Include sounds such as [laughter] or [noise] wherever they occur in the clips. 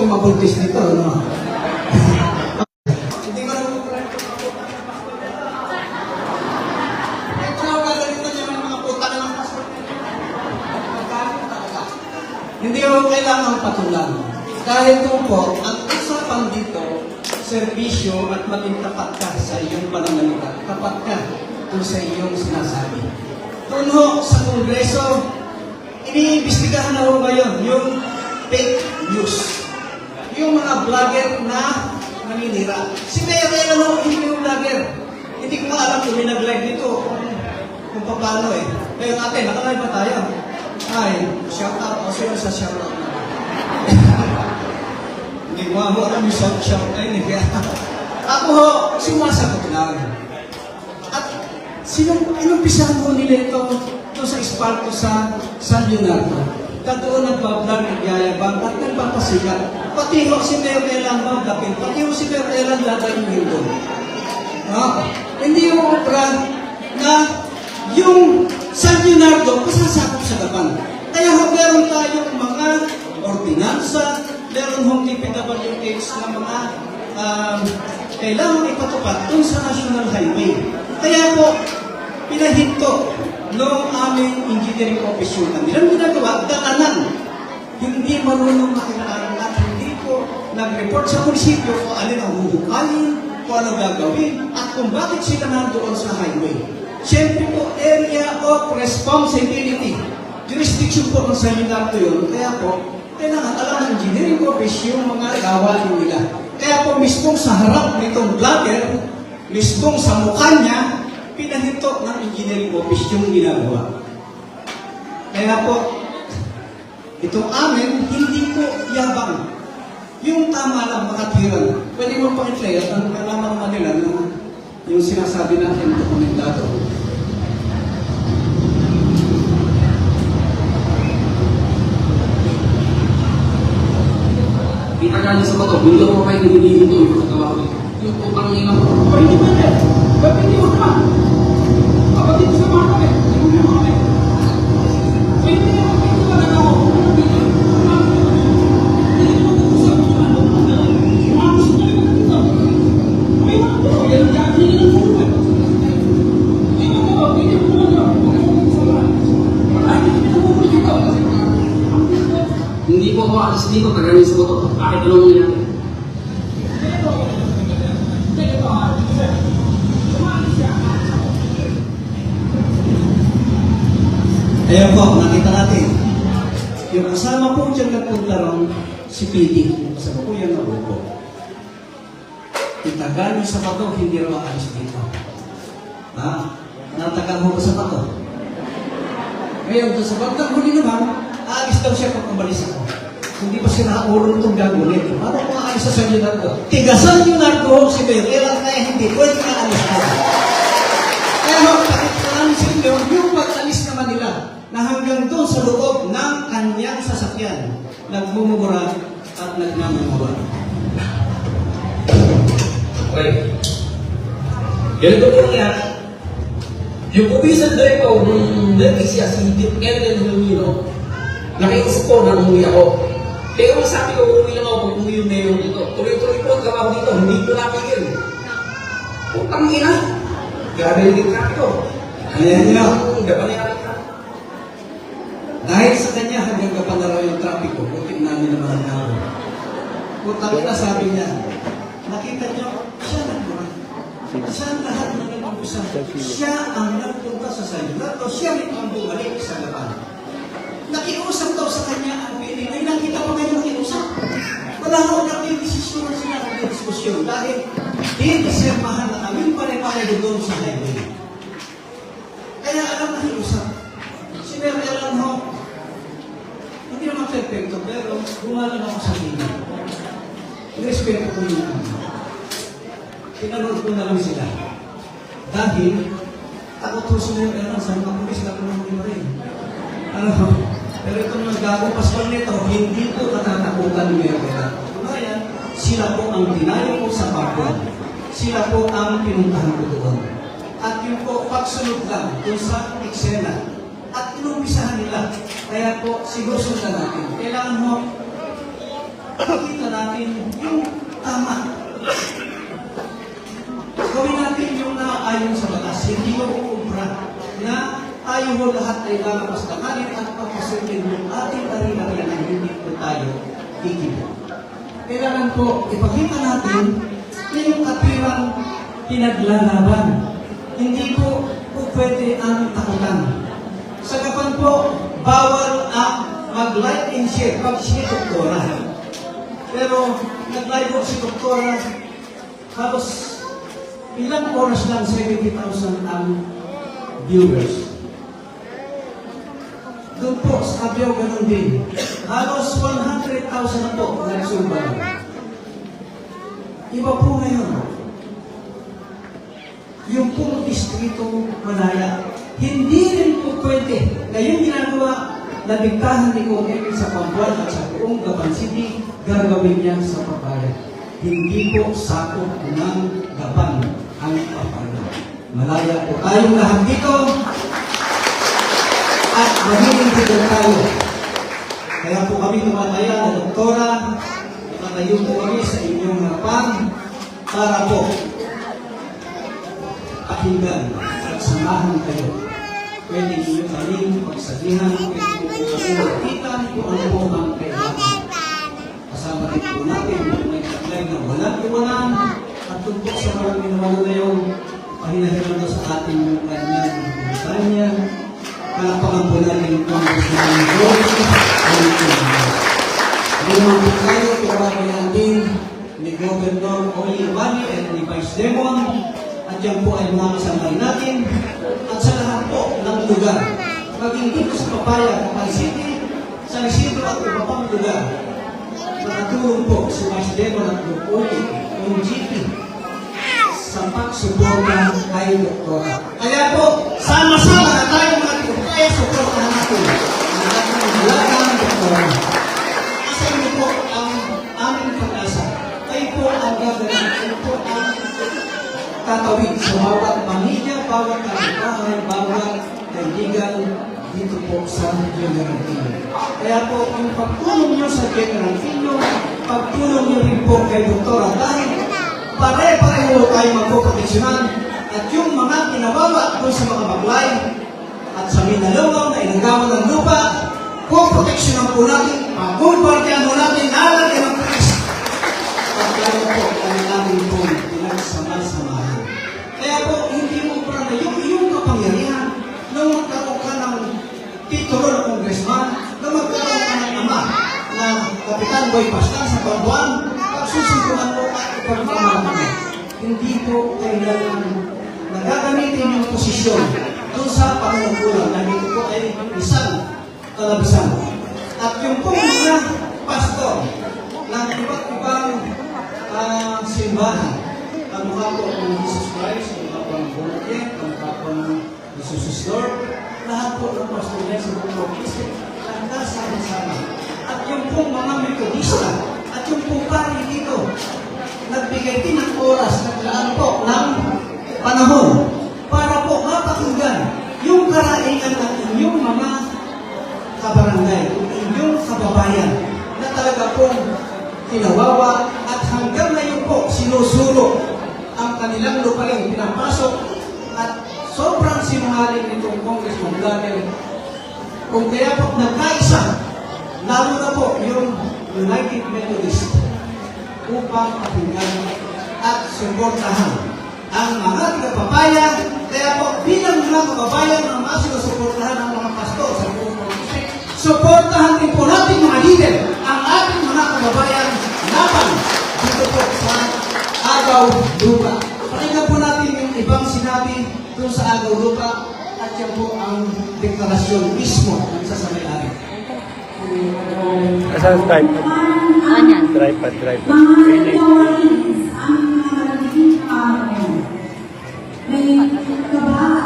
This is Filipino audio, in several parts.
pong mabuntis nito, no? [laughs] Hindi ko naman Ito na gagalitan niyo ng mga puta na ng talaga? Hindi ko kailangan patulan. Dahil kung po, ang usapan dito, serbisyo at maging tapat ka sa iyong pananalita. Tapat ka kung sa iyong sinasabi. Kung ho, sa Kongreso, iniimbestigahan na ho ngayon yung fake news. Yung mga vlogger na naninira. Si Mayor Ellen ho, hindi yung vlogger. Hindi ko alam kung may nag-live dito kung, paano eh. Ngayon natin, nakalive ba tayo? Ay, [laughs] shout out. O sino sa shout out? Hindi mo mo alam yung shout shout ay hindi kaya. [laughs] Ako ho, sumasagot lang. At sinong inumpisahan mo nila ito ito sa Esparto sa San Leonardo? Katoon nagbablog, nagyayabang at nagpapasikat. Pati ho si Mayor Elan magdapin, pati ho si Mayor Elan dadayuhin doon. Ah, hindi yung opera na yung San Leonardo pasasakop sa gaban. Kaya ho, meron tayong mga ordinansa, meron hong DPWH na mga um, kailangan ipatupad dun sa National Highway. Kaya po, pinahinto noong aming engineering office yung kanilang ginagawa, daanan. Hindi marunong makitaan at hindi po nag-report sa munisipyo kung alin ang huhukayin, kung ano gagawin, at kung bakit sila nandoon sa highway. Siyempre po, area of responsibility. Jurisdiction po ng seminar yun. Kaya po, kailangan alam ng engineering office yung mga gawain nila. Kaya po mismong sa harap nitong vlogger, mismong sa mukha niya, pinahinto ng engineering office yung ginagawa. Kaya po, itong amin, hindi po yabang. Yung tama lang, makatiran. Pwede mo pakiclear, ang kailangan naman nila na yung sinasabi natin dokumentado. Kita galing sa bato, hindi ako kayo nililihin ito yung pagkagawa ko. Yung putang ina ko. O hindi pwede. Ba't hindi mo naman? Hindi po ako alis dito, tagaling sa bato. Kahit anong nangyari. Ayan po, nakita natin. Yung kasama po dyan nagpunta ron, si PD. Yung kasama po yan nabuko. Itagal sa bato, hindi raw aalis dito. Ha? Natagal mo sa bato? Ngayon, sa bandang huli naman, aalis daw siya pag umalis ako. Hindi pa sila ulo itong gagawin. Paano kung aalis sa Leonardo? Tigasan Leonardo si Mayor, kailan kaya hindi, pwede ka alis ko. Pero kahit namin sa inyo, yung pag-alis naman nila, na hanggang doon sa loob ng kanyang sasakyan, nagmumura at nagmamumura. Okay. Ganito po nangyari. Yung kubisan direct ko, nung nagkis siya si Ellen Humino, nakiisip ko na umuwi ako. Pero sabi ko, umuwi lang ako kung umuwi yung mayor dito. Tuloy-tuloy po ang trabaho dito, hindi ko napigil. Putang ina. Grabe yung traffic ko. Ayan. Gaban na yung traffic. Dahil sa kanya, hanggang kapanaraw yung traffic ko, buti namin naman ang ako. Putang ina, sabi niya, nakita niyo, siya nagmura. Siya ang lahat na nag-umpisa. Siya ang nagpunta sa Sayulato. Siya rin ang bumalik sa laban. Nakiusap daw sa kanya ang pili. Ay, nakita pa kayo nakiusap. Wala ko natin desisyon sila ng diskusyon dahil di desermahan na kami pare-pareho doon sa highway. Kaya alam na hiusap. Si Mary Ellen ho, hindi naman perfecto, pero gumalang ako sa kanya. Respeto ko yung kanya. Pinanood ko na lang sila. Dahil, takot ko si Mary Ellen, sa mga pulis na tulungan mo rin. Ano, pero itong mga gagong paspal nito, hindi ko katatakutan ni Mary Ellen. Kumayan, sila po ang dinayo ko sa Papua. Sila po ang pinuntahan ko doon. At yung po, pagsunod lang dun sa eksena. At inumpisahan nila. Kaya po, siguro sundan natin. Kailangan mo, makita natin yung tama. Gawin natin yung naayon sa batas, hindi yung kumpra na tayo ho lahat ay lalabas na kanin at papasilin yung ating ari-ari na hindi po tayo kikibo. Kailangan po ipakita natin na yung katirang pinaglalaban. Hindi po po pwede ang takutan. Sa kapan po, bawal ang mag-like and share pag si doktora. Pero nag-live si doktora, halos ilang oras lang 70,000 ang viewers. Doon po, sa Abyaw, ganun din. Halos 100,000 na po nagsumbang. Iba po ngayon. Yung pong distrito Malaya, hindi rin po pwede na yung ginagawa na bigtahan ni Kong Emil sa Pambuan at sa buong Gaban City, gagawin niya sa papaya. Hindi po sakop ng Gaban ang papaya. Malaya po tayong lahat dito at magiging tayo. Kaya po kami tumataya na doktora, tatayo po kami sa inyong harapan para po pakinggan at samahan kayo. Pwede niyo kaming pagsabihan, pwede po kami lapitan kung ano po ang kailangan. Kasama rin po natin yung may taglay na walang iwanan at tungkol sa walang iwanan na yun, pahinahiran na sa atin yung kanyang kanya. Kalapakan po natin Congressman Joey Pilipinas. Hindi naman po tayo, tawagin natin ni Governor Oye Bani at ni Vice Demon at yan po ay mga kasama natin at sa lahat po ng lugar. Maging dito sa Papaya, Kapal City, sa Isidro at iba pang lugar. Nakatulong po si Vice Demon at Oye, yung GP, sa pagsuporta kay Doktora. Kaya po, sama-sama na tayo mga Doktora, kaya suportahan natin ang ating halagang Doktora. Kasi ito po ang aming pag-asa. Kayo po ang gagawin. Kayo po ang tatawid sa bawat pamilya, bawat kapitbahay, bawat kaibigan dito po sa General Pino. Kaya po, yung pagtulong nyo sa General Pino, pagtulong nyo rin po kay Doktora dahil pare-pareho tayo magpoproteksyonan at yung mga kinawawa doon sa mga baglay at sa Minalungaw na inagawa ng lupa, poproteksyonan po natin, pagpulpartihan po natin, lalagyan ng pulis. At kaya po ang namin po pinagsama-samahan. Kaya po, hindi mo para na yung iyong kapangyarihan nung magkaroon ka ng titulo na congressman, nung magkaroon ka ng ama na Kapitan Boy Pascal sa Pambuan, pagsusunduan mo at ipagmamahal mo. Hindi po kailangan nagagamitin yung posisyon doon sa panunungkulan na dito po ay isang kalabisan. At yung pong mga pastor ng iba't ibang ah, simbahan, ang mukha po ng Jesus Christ, ang mukha po ng Born-Again, ang mukha ng Jesus is Lord, lahat po ng pastor niya sa buong Kristo, nagkasama-sama. At yung pong mga metodista, at yung pong pari dito, nagbigay din ng oras, naglaan po ng panahon yung karainan ng inyong mga kabarangay, inyong kababayan na talaga pong kinawawa at hanggang ngayon po sinusulok ang kanilang lupain pinapasok at sobrang sinungaling nitong Congressman Daniel kung kaya po nagkaisa lalo na po yung United Methodist upang pakinggan at suportahan ang mga tagapapayan. Kaya po, bilang mga kababayan ng mga sinusuportahan ng mga pastor sa buong probinsya, suportahan din po natin mga leader ang ating mga kababayan laban dito po sa agaw lupa. Pakinggan po natin yung ibang sinabi doon sa agaw lupa at yan po ang deklarasyon mismo ng sasamay-ari. Asan tripod? Ayan. Tripod, tripod. Mga Really? Employees, ang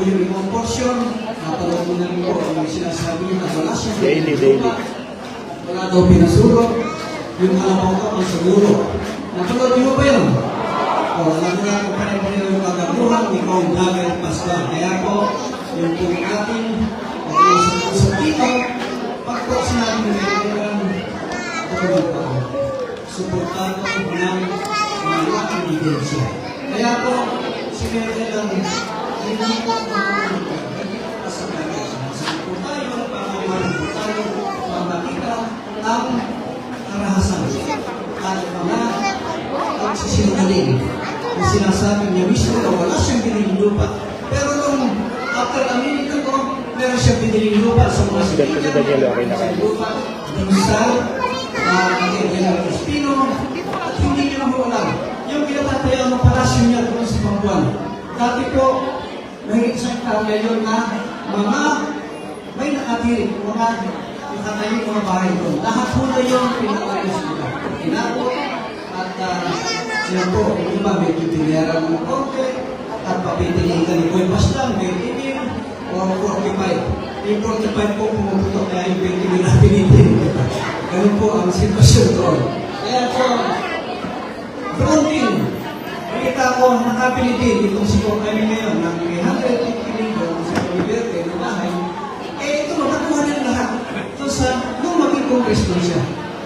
po yung ibang portion. Napanood mo po ang sinasabi niya na wala siya. Daily, daily. Wala daw pinasuro. Yung halabaw ko ang siguro. Napanood niyo ba yun? O, alam mo na kung paano nila yung kagabuhan, ikaw ang bagay at pasba. Kaya po, yung po yung ating pag-uusap dito, pag po sinabi mo na yun, tutulog po. Suportado ko ng mga laking ebidensya. Kaya po, si Mary lang sa. Sa makita ang na sinasabi niya mismo na wala siyang biniling. Pero nung after a minute ko, meron siyang biniling lupa sa mga Presidente si Daniel, okay na kayo. lupa, Dinsal, uh, General Espino, at niya naman alam. Yung pinatatayan ng palasyo niya sa Pambuan. Dati po, may isang tao ngayon na mga may nakatirik, mga nakatayo mga bahay doon. Lahat po na yung pinatayos nila. Inabot at uh, yun po, yung iba medyo tinira ng konti at papitilikan ni Boy Paslang, may itim o 45. Yung 45 po pumuputok kaya yung 20 mil na pinitin. Ganun po ang sitwasyon doon. Kaya po, doon ko nakapilitin itong si Kong kami ngayon ng 350 million sa Oliverte na bahay. Eh, ito, nakuha nila lahat. Ito sa, nung maging kongresto siya.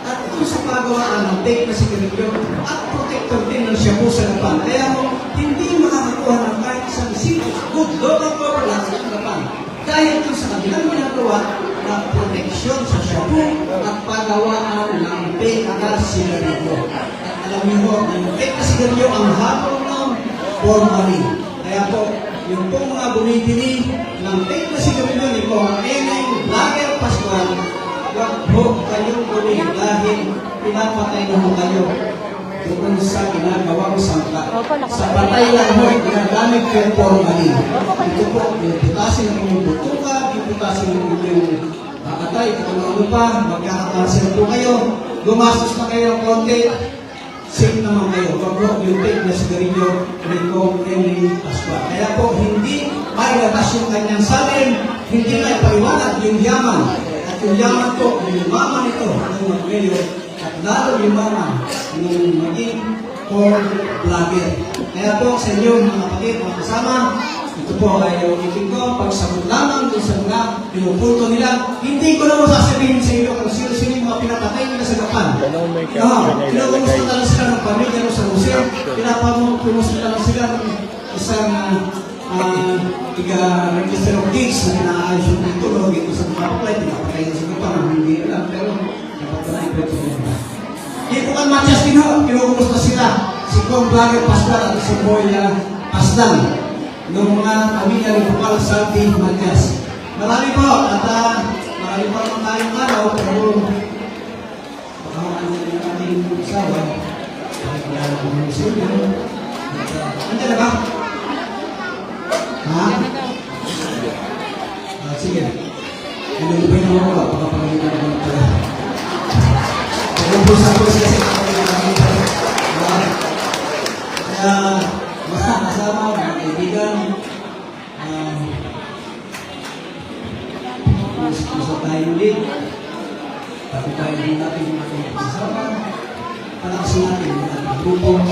At ito sa pagawaan ng take na sigarilyo at protector din ng siya po sa Japan. Kaya mo, hindi makakakuha ng kahit isang single good local governance sa Japan. Dahil ito sa kanilang ginagawa ng proteksyon sa shabu at pagawaan ng na sigarilyo. At alam niyo po, ang na sigarilyo ang ng formalin. Kaya po, yung pong mga bumibili ng take na sigarilyo ni Kong Eneng Lager Pascual, Huwag po kayong gawin dahil pinapatay na mo kayo doon sa ginagawang sangka. Sa patay lang mo, ginagamit ko yung formalin. Ito po, piniputasin ng inyong butuka, piniputasin ng inyong kakatay, kung ano pa, magkakakanser po kayo, gumastos na kayo ng konti, safe naman kayo. Huwag po yung take na sigarilyo ni Kong Emily Pascual. Kaya po, hindi mailabas yung kanyang salin, hindi may paliwanag yung yaman. At yung yaman po, yung yumaman ito ng mag-mayor, at lalo yumaman ng maging porn vlogger. Kaya po sa inyo mga kapatid, mga kasama, ito po ay ulitin ko, pagsagot lamang doon sa mga pinupunto nila, hindi ko na masasabihin sa inyo kung sino-sino yung mga pinapatay nila sa may No, caption na sila pamilya no, sa museo. Pinapakumusta lang sila ng isang uh, tiga-register of deeds na inaayos yung tulog ito sa mga apply. Pinapatay na sa Japan, hindi alam. Pero, napatay ko ito nila. Hindi po kan matches din ho, kinukumusta sila. Si Kong Vlogger Pascual at si Boy uh, Pasdan. Ng mga pamilya ng Bukal Salvi Matias. Marami po at uh, marami po naman tayong araw pero baka ano yung ating usawa. Kaya ako ng silyo. Andiyan na ba? Ha? Ah, sige. Inulubay na ako, baka pagalitan ako ng pala. Pag-ubos ako kasi Ah, Kaya, mga kasama, mga kaibigan, um, gusto tayo ulit. Tapi tayo din natin yung. Palakasin natin ating grupo.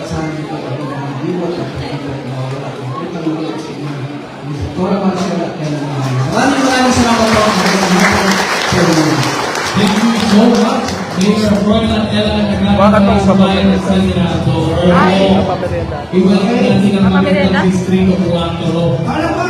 Kasama nito ang mga liwat at kaibigan na mawala. Ito ang mga sa inyo. Ni Dr. Marcel at mga Maraming maraming salamat po. Thank you so much, Mayor Froilan Ella Nagana ang sa bayan papamerenda? ng natin ang magandang distrito Kuwantoro. Alam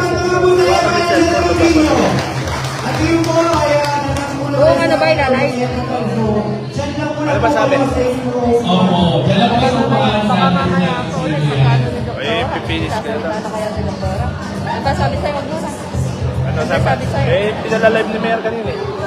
sabi sa'yo? Eh, pinalalive ni Mayor kanina eh.